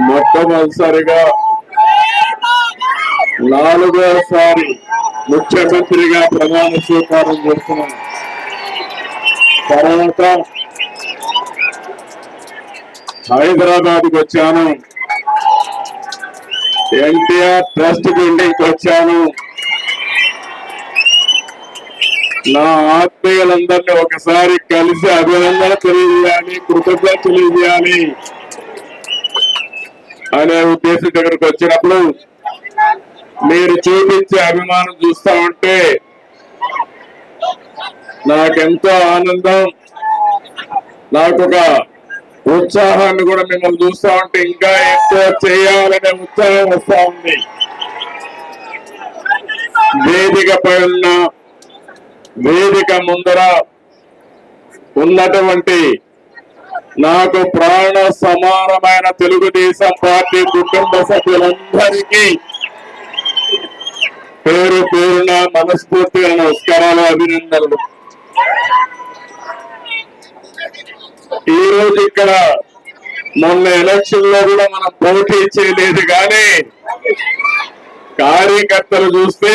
మొట్టమొదటిసారిగా నాలుగోసారి ముఖ్యమంత్రిగా ప్రమాణ స్వీకారం చేస్తున్నాను తర్వాత హైదరాబాద్ వచ్చాను. ఎన్టీఆర్ ట్రస్ట్ బిల్డింగ్ వచ్చాను. నా ఆత్మీయులందరినీ ఒకసారి కలిసి అభినందన తెలియజేయాలి కృతజ్ఞత తెలియజేయాలి. అనే ఉద్దేశం దగ్గరకు వచ్చినప్పుడు మీరు చూపించే అభిమానం చూస్తా ఉంటే నాకెంతో ఆనందం నాకు ఒక ఉత్సాహాన్ని కూడా మిమ్మల్ని చూస్తా ఉంటే ఇంకా ఎక్కువ చేయాలనే ఉత్సాహం వస్తా ఉంది. వేదికపై ఉన్న వేదిక ముందర ఉన్నటువంటి నాకు ప్రాణ సమానమైన తెలుగుదేశం పార్టీ కుటుంబ సభ్యులందరికీ పేరు పేరున మనస్ఫూర్తిగా నమస్కారాలు అభినందనలు. ఈ రోజు ఇక్కడ మొన్న ఎలక్షన్లో కూడా మనం పోటీ చేయలేదు కానీ కార్యకర్తలు చూస్తే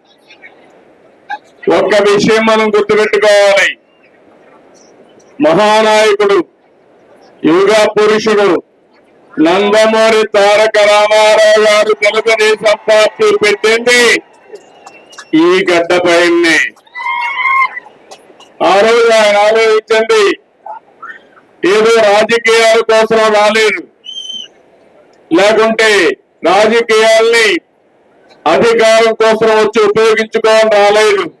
ఒక్క విషయం మనం గుర్తుపెట్టుకోవాలి. మహానాయకుడు యుగ పురుషుడు నందమూరి తారక రామారావు గారు తెలుగుదేశం పార్టీ పెట్టింది. ఈ గడ్డపైనే ఆ రోజు ఆయన ఆలోచించండి. ఏదో రాజకీయాల కోసం రాలేదు. లేకుంటే రాజకీయాల్ని అధికారం కోసం వచ్చి ఉపయోగించుకోవడం రాలేదు.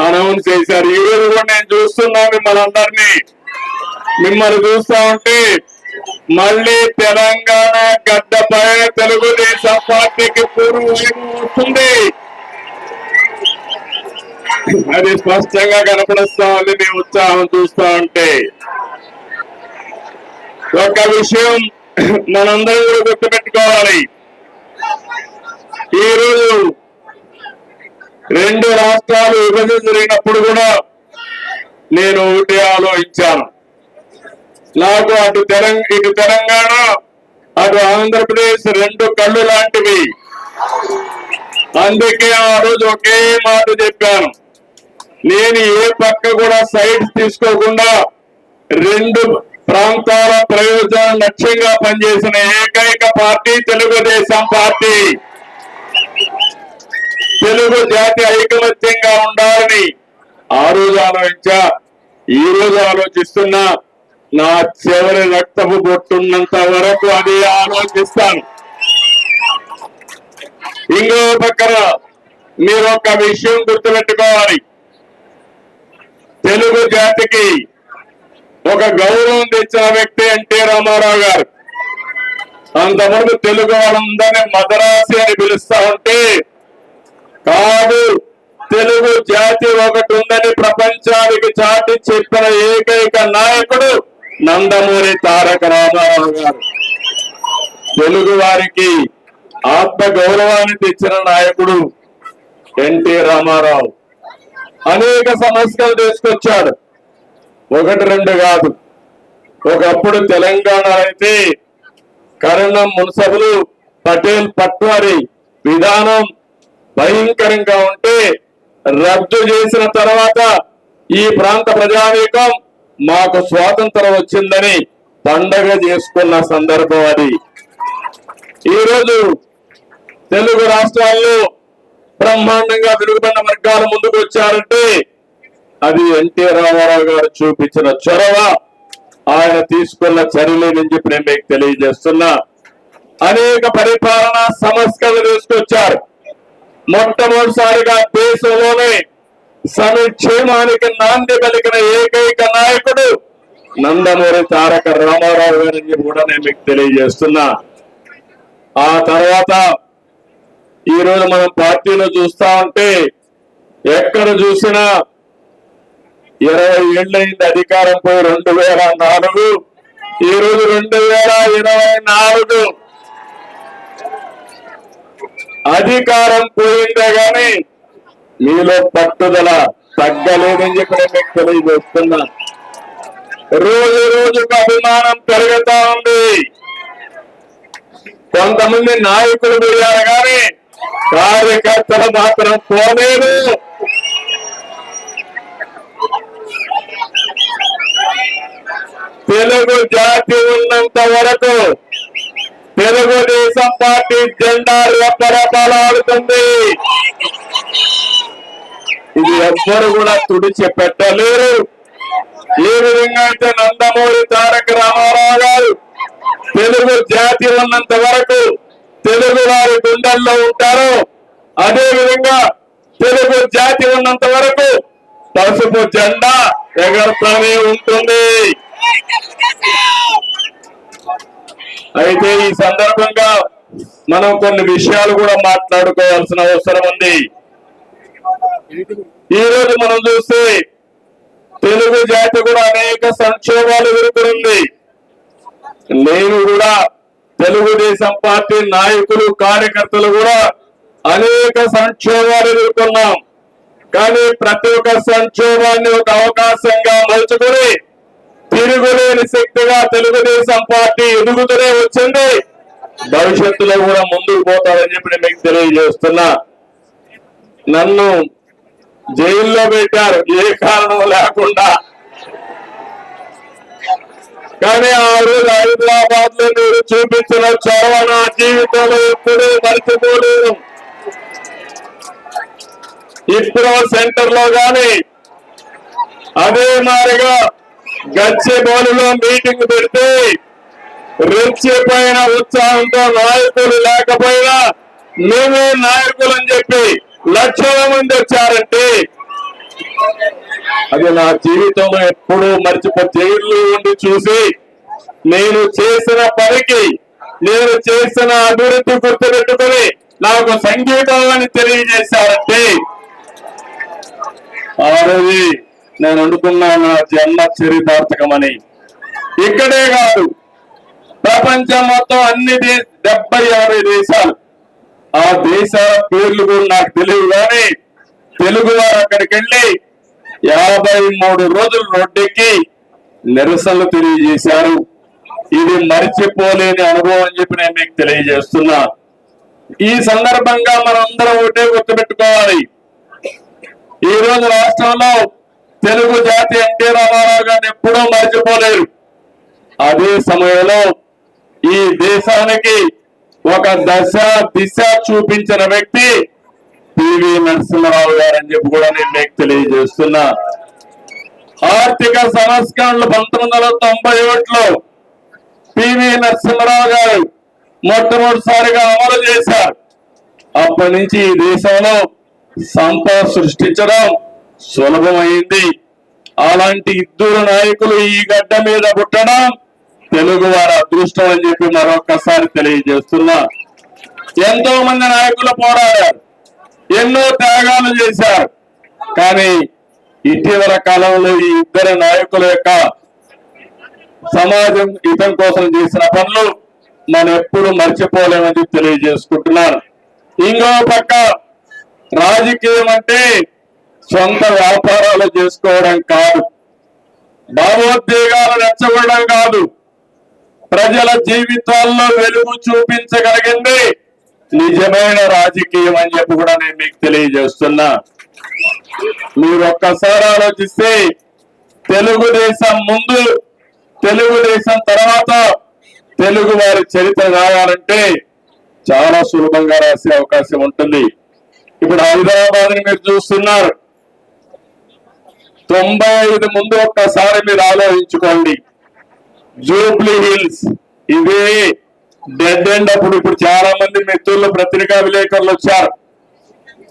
అనౌన్స్ చేశారు. ఈ రోజు కూడా నేను చూస్తున్నా మిమ్మల్ని అందరినీ. మిమ్మల్ని చూస్తా ఉంటే మళ్ళీ తెలంగాణ గడ్డపై తెలుగుదేశం పార్టీకి పూర్వం వస్తుంది అది స్పష్టంగా కనపడుస్తా ఉంది. మీ ఉత్సాహం చూస్తా ఉంటే. ఒక విషయం మనందరం కూడా గుర్తుపెట్టుకోవాలి. ఈరోజు రెండు రాష్ట్రాలు విభజన జరిగినప్పుడు కూడా నేను ఒకటి ఆలోచించాను నాకు అటు తెలంగాణ ఇటు తెలంగాణ అటు ఆంధ్రప్రదేశ్ రెండు కళ్ళు లాంటివి. అందుకే ఆ రోజు ఒకే మాట చెప్పాను. నేను ఏ పక్క కూడా సైడ్ తీసుకోకుండా రెండు ప్రాంతాల ప్రయోజనం లక్ష్యంగా పనిచేసిన ఏకైక పార్టీ తెలుగుదేశం పార్టీ. తెలుగు జాతి ఐకమత్యంగా ఉండాలని ఆ రోజు ఆలోచించా. ఈ రోజు ఆలోచిస్తున్నా. నా చివరి రక్తపు బొట్టున్నంత వరకు అది ఆలోచిస్తాను. ఇంకో పక్కన మీరు ఒక విషయం గుర్తుపెట్టుకోవాలి. తెలుగు జాతికి ఒక గౌరవం తెచ్చిన వ్యక్తి ఎన్టీ రామారావు గారు. అంతవరకు తెలుగు వాళ్ళందరినీ మదరాసి అని పిలుస్తా ఉంటే కాదు. తెలుగు జాతి ఒకటి ఉందని ప్రపంచానికి చాటి చెప్పిన ఏకైక నాయకుడు నందమూరి తారక రామారావు గారు. తెలుగు వారికి ఆత్మ గౌరవాన్ని తెచ్చిన నాయకుడు ఎన్టీ రామారావు. అనేక సమస్యలు తీసుకొచ్చాడు. ఒకటి రెండు కాదు. ఒకప్పుడు తెలంగాణ అయితే కరణం మున్సబులు పటేల్ పట్వారి విధానం భయంకరంగా ఉంటే రద్దు చేసిన తర్వాత ఈ ప్రాంత ప్రజానీకం మాకు స్వాతంత్రం వచ్చిందని పండగ చేసుకున్న సందర్భం అది. ఈరోజు తెలుగు రాష్ట్రాల్లో బ్రహ్మాండంగా వెలుగుబడిన వర్గాలు ముందుకు వచ్చారంటే అది ఎన్టీ రామారావు గారు చూపించిన చొరవ. ఆయన తీసుకున్న చర్యలేనని చెప్పి నేను మీకు తెలియజేస్తున్నా. అనేక పరిపాలన సమస్యలు తీసుకొచ్చారు. మొట్టమొదటిసారిగా దేశంలోనే సంక్షేమానికి నాంది పలికిన ఏకైక నాయకుడు నందమూరి తారక రామారావు గారిని కూడా నేను మీకు తెలియజేస్తున్నా. ఆ తర్వాత ఈ రోజు మనం పార్టీలో చూస్తా ఉంటే ఎక్కడ చూసినా ఇరవై ఏళ్ళైంది అధికారం పోయి రెండు వేల నాలుగు ఈ రోజు రెండు వేల ఇరవై నాలుగు. అధికారం పోయిందే గాని మీలో పట్టుదల తగ్గలేదని చెప్పి మీకు తెలియజేస్తున్నా. రోజు రోజుకు అభిమానం పెరుగుతా ఉంది. కొంతమంది నాయకులు పెరిగారు కానీ కార్యకర్తలు మాత్రం పోలేదు. తెలుగు జాతి ఉన్నంత వరకు తెలుగుదేశం పార్టీ జెండా రెప్పరెప్పలాడుతుంది ఇది ఎవ్వరు కూడా తుడిచి పెట్టలేరు. ఏ విధంగా అయితే నందమూరి తారక రామారావు గారు తెలుగు జాతి ఉన్నంత వరకు తెలుగు వారి గుండెల్లో ఉంటారు అదే విధంగా తెలుగు జాతి ఉన్నంత వరకు పసుపు జెండా ఎగరుతూనే ఉంటుంది. అయితే ఈ సందర్భంగా మనం కొన్ని విషయాలు కూడా మాట్లాడుకోవాల్సిన అవసరం ఉంది. ఈ రోజు మనం చూస్తే తెలుగు జాతి కూడా అనేక సంక్షోభాలు ఎదుర్కొంది నేను కూడా తెలుగుదేశం పార్టీ నాయకులు కార్యకర్తలు కూడా అనేక సంక్షోభాలు ఎదుర్కొన్నాం. కానీ ప్రతి ఒక్క సంక్షోభాన్ని ఒక అవకాశంగా మలుచుకొని తిరుగులేని శక్తిగా తెలుగుదేశం పార్టీ ఎదుగుతూనే వచ్చింది. భవిష్యత్తులో కూడా ముందుకు పోతారని చెప్పి నేను మీకు తెలియజేస్తున్నా. నన్ను జైల్లో పెట్టారు ఏ కారణం లేకుండా. కానీ ఆ రోజు హైదరాబాద్లో మీరు చూపించిన చొరవ నా జీవితంలో ఎప్పుడూ మర్చిపోలేను ఇప్పుడు సెంటర్లో గాని అదే మారిగా గచ్చిబౌలిలో మీటింగ్ పెడితే రెచ్చిపోయిన ఉత్సాహంతో నాయకులు లేకపోయినా నువ్వు నాయకులు అని చెప్పి లక్షల మంది వచ్చారంటే అది నా జీవితంలో ఎప్పుడూ మర్చిపో జైల్లో ఉండి చూసి నేను చేసిన పనికి నేను చేసిన అభివృద్ధి గుర్తుపెట్టుకుని నాకు సంగీతం అని తెలియజేశారంటే ఆ రోజు నేను అనుకున్నా నా జన్మ చరితార్థకమని. ఇక్కడే కాదు ప్రపంచం మొత్తం అన్ని డెబ్బై యాభై దేశాలు. ఆ దేశాల పేర్లు కూడా నాకు తెలియదు కానీ తెలుగు వారు అక్కడికి వెళ్ళి యాభై మూడు రోజులు రోడ్డెక్కి నిరసనలు తెలియజేశారు. ఇది మరిచిపోలేని అనుభవం అని చెప్పి నేను మీకు తెలియజేస్తున్నా. ఈ సందర్భంగా మనందరం ఒకటే గుర్తుపెట్టుకోవాలి. ఈ రోజు రాష్ట్రంలో తెలుగు జాతి ఎన్టీ రామారావు గారిని ఎప్పుడూ మర్చిపోలేరు. అదే సమయంలో ఈ దేశానికి ఒక దశ దిశ చూపించిన వ్యక్తి పివి నరసింహరావు గారు అని చెప్పి కూడా నేను మీకు తెలియజేస్తున్నా. ఆర్థిక సంస్కరణలు పంతొమ్మిది వందల తొంభై ఒకటిలో పివి నరసింహరావు గారు మొట్టమొదటిసారిగా అమలు చేశారు. అప్పటి నుంచి ఈ దేశంలో సంపద సృష్టించడం సులభమైంది. అలాంటి ఇద్దరు నాయకులు ఈ గడ్డ మీద పుట్టడం తెలుగు వారి అదృష్టం అని చెప్పి మరొకసారి తెలియజేస్తున్నా. ఎంతో మంది నాయకులు పోరాడారు. ఎన్నో త్యాగాలు చేశారు. కానీ ఇటీవల కాలంలో ఈ ఇద్దరు నాయకుల యొక్క సమాజం హితం కోసం చేసిన పనులు మనం ఎప్పుడు మర్చిపోలేమని తెలియజేసుకుంటున్నాను. ఇంకో పక్క రాజకీయం అంటే సొంత వ్యాపారాలు చేసుకోవడం కాదు. భావోద్వేగాలు రెచ్చగొడడం కాదు. ప్రజల జీవితాల్లో వెలుగు చూపించగలిగింది నిజమైన రాజకీయం అని చెప్పి కూడా నేను మీకు తెలియజేస్తున్నా. మీరు ఒక్కసారి ఆలోచిస్తే తెలుగుదేశం ముందు తెలుగుదేశం తర్వాత తెలుగు వారి చరిత్ర రాయాలంటే చాలా సులభంగా రాసే అవకాశం ఉంటుంది. ఇప్పుడు హైదరాబాద్ని మీరు చూస్తున్నారు. తొంభై ఐదు ముందు ఒక్కసారి మీరు ఆలోచించుకోండి. జూబ్లీ హిల్స్ ఇదే డెడ్ ఎండ్ అప్పుడు ఇప్పుడు చాలా మంది మిత్రులు పత్రికా విలేకరులు వచ్చారు.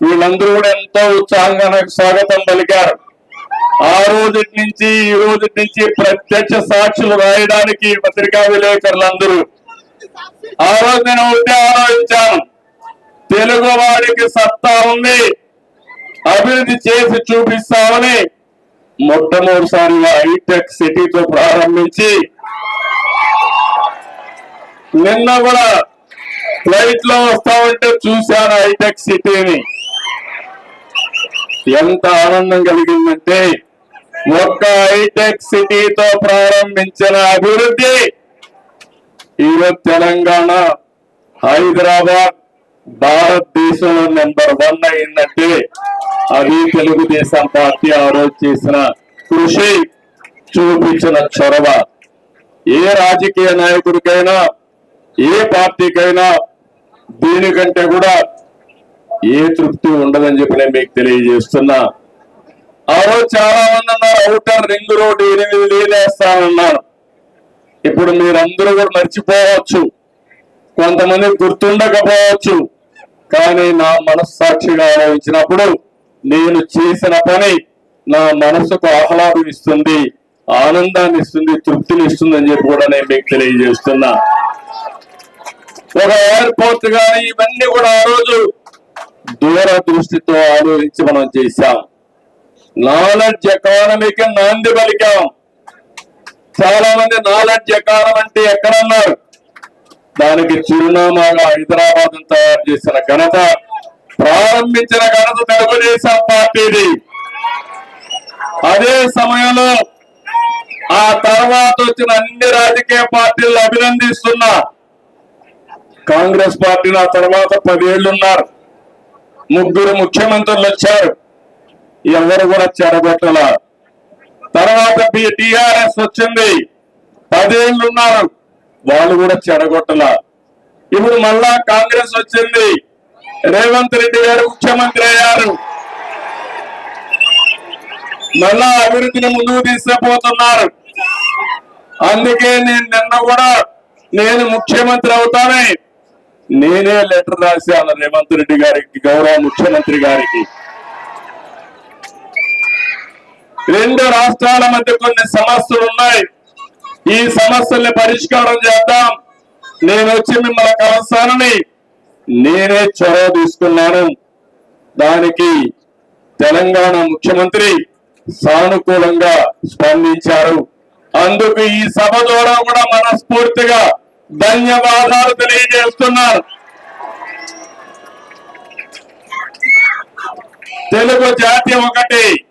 వీళ్ళందరూ కూడా ఎంతో ఉత్సాహంగా నాకు స్వాగతం పలికారు. ఆ రోజు నుంచి ఈ రోజు నుంచి ప్రత్యక్ష సాక్షులు రాయడానికి పత్రికా విలేకరులందరూ ఆ రోజు నేను ఒకటే ఆలోచించాను. తెలుగు వారికి సత్తా ఉంది. అభివృద్ధి చేసి చూపిస్తామని మొట్టమొదటిసారిగా హైటెక్ సిటీతో ప్రారంభించి నిన్న కూడా ఫ్లైట్లో వస్తా ఉంటే చూశాను హైటెక్ సిటీని. ఎంత ఆనందం కలిగిందంటే ఒక్క హైటెక్ సిటీతో ప్రారంభించిన అభివృద్ధి ఈరోజు తెలంగాణ హైదరాబాద్ భారతదేశంలో నెంబర్ వన్ అయిందంటే అది తెలుగుదేశం పార్టీ ఆ రోజు చేసిన కృషి చూపించిన చొరవ. ఏ రాజకీయ నాయకుడికైనా ఏ పార్టీకైనా దీనికంటే కూడా ఏ తృప్తి ఉండదని చెప్పి నేను మీకు తెలియజేస్తున్నా. ఆ రోజు చాలా మంది అన్నారు అవుటర్ రింగ్ రోడ్ ఎనిమిది లేదేస్తానన్నారు ఇప్పుడు మీరందరూ కూడా మర్చిపోవచ్చు. కొంతమంది గుర్తుండకపోవచ్చు. కానీ నా మనస్సాక్షిగా ఆలోచించినప్పుడు నేను చేసిన పని నా మనసుకు ఆహ్లాదం ఇస్తుంది ఆనందాన్ని ఇస్తుంది తృప్తిని ఇస్తుంది అని చెప్పి కూడా నేను మీకు తెలియజేస్తున్నా. ఒక ఎయిర్పోర్ట్ కానీ ఇవన్నీ కూడా ఆ రోజు దూరదృష్టితో ఆలోచించి మనం చేశాం. నాలెడ్జ్ ఎకానమీకి నాంది పలికాం. చాలా మంది నాలెడ్జ్ ఎకానమీ అంటే ఎక్కడన్నారు? దానికి చిరునామాగా హైదరాబాద్ తయారు చేసిన ఘనత ప్రారంభించిన ఘనత తెలుగుదేశం పార్టీది. అదే సమయంలో ఆ తర్వాత వచ్చిన అన్ని రాజకీయ పార్టీలు అభినందిస్తున్నా కాంగ్రెస్ పార్టీలో ఆ తర్వాత పదేళ్ళు ఉన్నారు ముగ్గురు ముఖ్యమంత్రులు వచ్చారు. ఎవరు కూడా చెడగొట్టల తర్వాత టిఆర్ఎస్ వచ్చింది. పదేళ్ళున్నారు వాళ్ళు కూడా చెడగొట్టల. ఇప్పుడు మళ్ళా కాంగ్రెస్ వచ్చింది. రేవంత్ రెడ్డి గారు ముఖ్యమంత్రి అయ్యారు. మళ్ళా అభివృద్ధిని ముందుకు తీసుకుపోతున్నారు. అందుకే నేను నిన్న కూడా నేను ముఖ్యమంత్రి అవుతానే. నేనే లెటర్ రాశాను రేవంత్ రెడ్డి గారికి గౌరవ ముఖ్యమంత్రి గారికి. రెండు రాష్ట్రాల మధ్య కొన్ని సమస్యలు ఉన్నాయి. ఈ సమస్యల్ని పరిష్కారం చేద్దాం. నేను వచ్చి మిమ్మల్ని కలుస్తానని నేనే చొరవ తీసుకున్నాను. దానికి తెలంగాణ ముఖ్యమంత్రి సానుకూలంగా స్పందించారు. అందుకు ఈ సభ ద్వారా కూడా మనస్ఫూర్తిగా ధన్యవాదాలు తెలియజేస్తున్నారు. తెలుగు జాతి ఒకటి.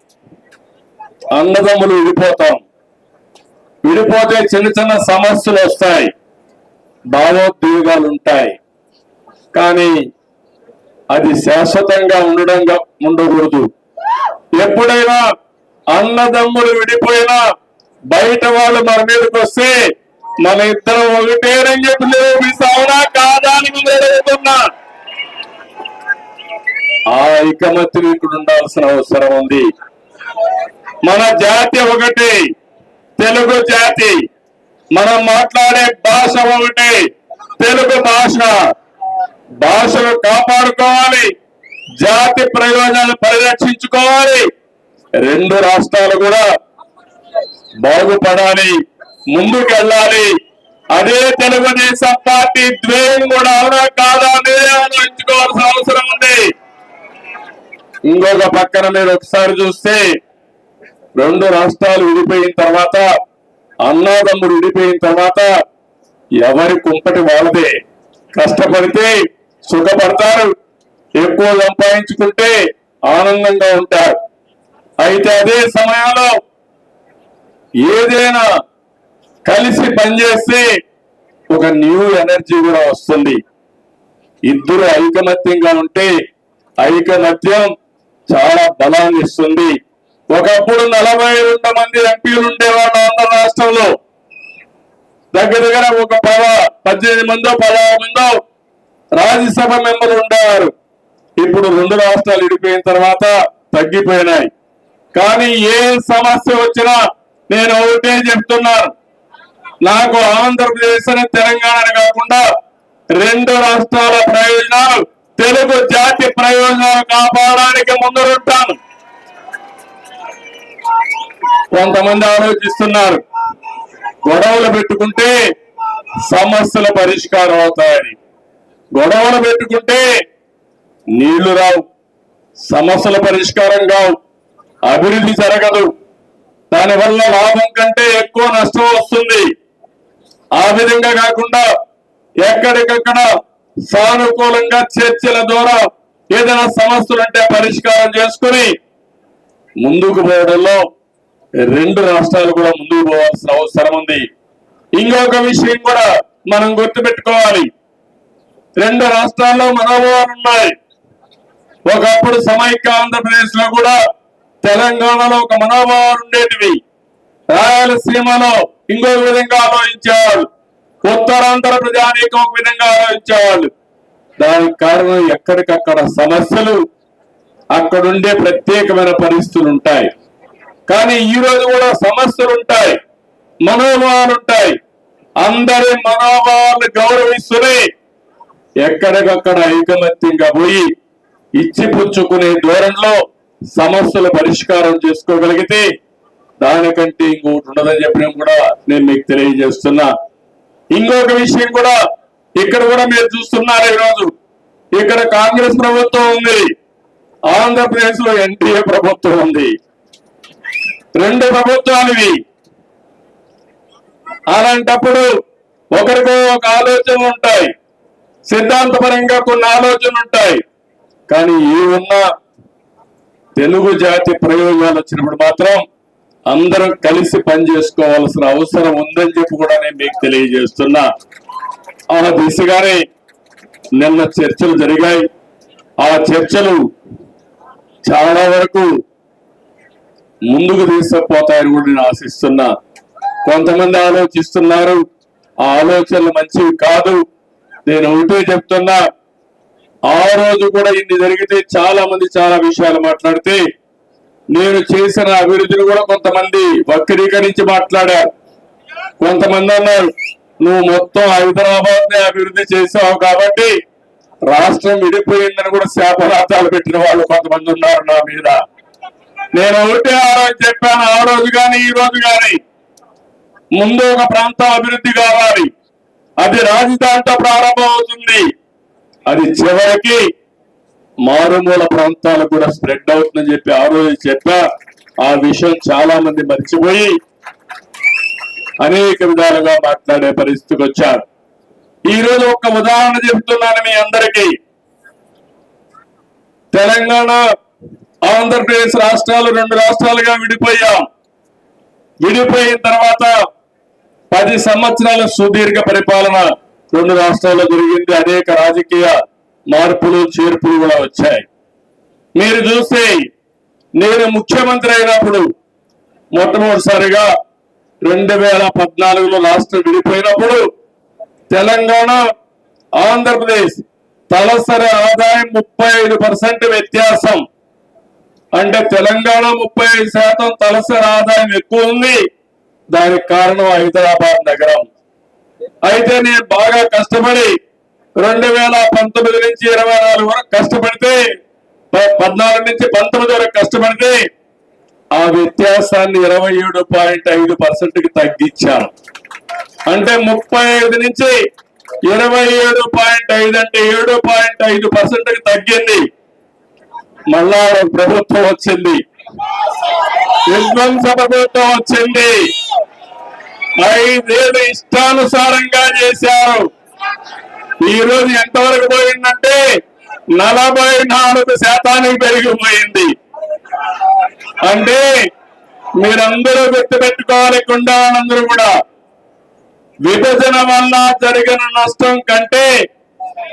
అన్నదమ్ములు విడిపోతాం. విడిపోతే చిన్న చిన్న సమస్యలు వస్తాయి. భావోద్వేగాలు ఉంటాయి కానీ అది శాశ్వతంగా ఉండడం ఉండకూడదు. ఎప్పుడైనా అన్నదమ్ములు విడిపోయినా బయట వాళ్ళు మన మీదకి వస్తే మన ఇద్దరం ఒకటేనని చెప్పి నిరూపిస్తావునా కాదా అని మిమ్మల్ని ఆ ఐకమత్యం ఇక్కడ ఉండాల్సిన అవసరం ఉంది. మన జాతి ఒకటి. తెలుగు జాతి. మనం మాట్లాడే భాష ఒకటి తెలుగు భాష. భాషను కాపాడుకోవాలి జాతి ప్రయోజనాలు పరిరక్షించుకోవాలి. రెండు రాష్ట్రాలు కూడా బాగుపడాలి ముందుకు వెళ్ళాలి అదే తెలుగుదేశం పార్టీ ద్వేయం కూడా అవునా కాదా ఆలోచించుకోవాల్సిన అవసరం ఉంది. ఇంకొక పక్కన మీరు ఒకసారి చూస్తే రెండు రాష్ట్రాలు విడిపోయిన తర్వాత అన్నాదమ్ముడు విడిపోయిన తర్వాత ఎవరి కుంపటి వాళ్ళదే? కష్టపడితే సుఖపడతారు ఎక్కువ సంపాదించుకుంటే ఆనందంగా ఉంటారు. అయితే అదే సమయంలో ఏదైనా కలిసి పనిచేస్తే ఒక న్యూ ఎనర్జీ కూడా వస్తుంది. ఇద్దరు ఐకమత్యంగా ఉంటే ఐకమత్యం చాలా బలాన్ని ఇస్తుంది. ఒకప్పుడు నలభై రెండు మంది ఎంపీలు ఉండేవాళ్ళు ఆంధ్ర రాష్ట్రంలో. దగ్గర దగ్గర ఒక పద పద్దెనిమిది మందో పదహారు మందో రాజ్యసభ మెంబర్లు ఉండేవారు. ఇప్పుడు రెండు రాష్ట్రాలు విడిపోయిన తర్వాత తగ్గిపోయినాయి. కానీ ఏ సమస్య వచ్చినా నేను ఒకటే చెప్తున్నాను. నాకు ఆంధ్రప్రదేశ్ అని తెలంగాణ కాకుండా రెండు రాష్ట్రాల ప్రయోజనాలు తెలుగు జాతి ప్రయోజనాలు కాపాడడానికి ముందుంటాను కొంతమంది ఆలోచిస్తున్నారు. గొడవలు పెట్టుకుంటే సమస్యల పరిష్కారం అవుతాయని. గొడవలు పెట్టుకుంటే నీళ్ళు రావు సమస్యల పరిష్కారం కావు అభివృద్ధి జరగదు. దానివల్ల లాభం కంటే ఎక్కువ నష్టం వస్తుంది. ఆ విధంగా కాకుండా ఎక్కడికక్కడ సానుకూలంగా చర్చల ద్వారా ఏదైనా సమస్యలు అంటే పరిష్కారం చేసుకుని ముందుకు పోవడంలో రెండు రాష్ట్రాలు కూడా ముందుకు పోవాల్సిన అవసరం ఉంది. ఇంకొక విషయం కూడా మనం గుర్తుపెట్టుకోవాలి. రెండు రాష్ట్రాల్లో మనోభావాలు ఉన్నాయి. ఒకప్పుడు సమైక్య ఆంధ్రప్రదేశ్లో కూడా తెలంగాణలో ఒక మనోభావాలు ఉండేటివి. రాయలసీమలో ఇంకొక విధంగా ఆలోచించేవాళ్ళు. ఉత్తరాంధ్ర ప్రజానీకం ఒక విధంగా ఆలోచించేవాళ్ళు. దానికి కారణం ఎక్కడికక్కడ సమస్యలు అక్కడుండే ప్రత్యేకమైన పరిస్థితులు ఉంటాయి కానీ ఈ రోజు కూడా సమస్యలు ఉంటాయి మనోభావాలు ఉంటాయి అందరి మనోభావాలను గౌరవిస్తూనే ఎక్కడికక్కడ ఐకమత్యంగా పోయి ఇచ్చి పుచ్చుకునే ధోరణిలో సమస్యలు పరిష్కారం చేసుకోగలిగితే దానికంటే ఇంకోటి ఉండదని చెప్పడం కూడా నేను మీకు తెలియజేస్తున్నా. ఇంకొక విషయం కూడా ఇక్కడ కూడా మీరు చూస్తున్నారు ఈరోజు. ఇక్కడ కాంగ్రెస్ ప్రభుత్వం ఉంది. ఆంధ్రప్రదేశ్లో ఎన్డీఏ ప్రభుత్వం ఉంది. రెండు ప్రభుత్వాలు ఇవి అలాంటప్పుడు ఒకరికో ఒక ఆలోచనలు ఉంటాయి. సిద్ధాంతపరంగా కొన్ని ఆలోచనలు ఉంటాయి. కానీ ఈ ఉన్న తెలుగు జాతి ప్రయోజనాలు వచ్చినప్పుడు మాత్రం అందరం కలిసి పనిచేసుకోవాల్సిన అవసరం ఉందని చెప్పి కూడా నేను మీకు తెలియజేస్తున్నా. ఆ దిశగానే నిన్న చర్చలు జరిగాయి. ఆ చర్చలు చాలా వరకు ముందుకు తీసుకుపోతాయని కూడా నేను ఆశిస్తున్నా. కొంతమంది ఆలోచిస్తున్నారు. ఆ ఆలోచనలు మంచివి కాదు. నేను ఒకటే చెప్తున్నా. ఆ రోజు కూడా ఇన్ని జరిగితే చాలా మంది చాలా విషయాలు మాట్లాడితే నేను చేసిన అభివృద్ధిని కూడా కొంతమంది వక్రీకరించి మాట్లాడారు. కొంతమంది అన్నారు నువ్వు మొత్తం హైదరాబాద్ని అభివృద్ధి చేసావు కాబట్టి రాష్ట్రం విడిపోయిందని కూడా శాపరాతాలు పెట్టిన వాళ్ళు కొంతమంది ఉన్నారు నా మీద. నేను ఒకటే ఆ రోజు చెప్పాను ఆ రోజు కానీ ఈ రోజు కానీ ముందు ఒక ప్రాంతం అభివృద్ధి కావాలి. అది రాజధానితో ప్రారంభం అవుతుంది. అది చివరికి మారుమూల ప్రాంతాలకు కూడా స్ప్రెడ్ అవుతుందని చెప్పి ఆ రోజు చెప్పా. ఆ విషయం చాలా మంది మర్చిపోయి అనేక విధాలుగా మాట్లాడే పరిస్థితికి వచ్చారు. ఈ రోజు ఒక ఉదాహరణ చెప్తున్నాను మీ అందరికీ. తెలంగాణ ఆంధ్రప్రదేశ్ రాష్ట్రాలు రెండు రాష్ట్రాలుగా విడిపోయాం. విడిపోయిన తర్వాత పది సంవత్సరాల సుదీర్ఘ పరిపాలన రెండు రాష్ట్రాల్లో జరిగింది. అనేక రాజకీయ మార్పులు చేర్పులు కూడా వచ్చాయి. మీరు చూస్తే నేను ముఖ్యమంత్రి అయినప్పుడు మొట్టమొదటిసారిగా రెండు వేల పద్నాలుగులో రాష్ట్రం విడిపోయినప్పుడు తెలంగాణ ఆంధ్రప్రదేశ్ తలసరి ఆదాయం ముప్పై ఐదు పర్సెంట్ వ్యత్యాసం. అంటే తెలంగాణ ముప్పై ఐదు శాతం తలసరి ఆదాయం ఎక్కువ ఉంది. దానికి కారణం హైదరాబాద్ నగరం. అయితే నేను బాగా కష్టపడి రెండు వేల పంతొమ్మిది నుంచి ఇరవై నాలుగు వరకు కష్టపడితే పద్నాలుగు నుంచి పంతొమ్మిది వరకు కష్టపడితే ఆ వ్యత్యాసాన్ని ఇరవై ఏడు పాయింట్ ఐదు పర్సెంట్కి తగ్గించాను. అంటే ముప్పై ఐదు నుంచి ఇరవై ఏడు పాయింట్ ఐదు అంటే ఏడు పాయింట్ ఐదు పర్సెంట్కి తగ్గింది. మళ్ళా ప్రభుత్వం వచ్చింది. విధ్వంస ప్రభుత్వం వచ్చింది. ఐదేళ్ళు ఇష్టానుసారంగా చేశారు. ఈ రోజు ఎంతవరకు పోయిందంటే నలభై నాలుగు శాతానికి పెరిగిపోయింది. అంటే మీరందరూ గుర్తుపెట్టుకోవాలి కుండా అందరూ కూడా. విభజన వల్ల జరిగిన నష్టం కంటే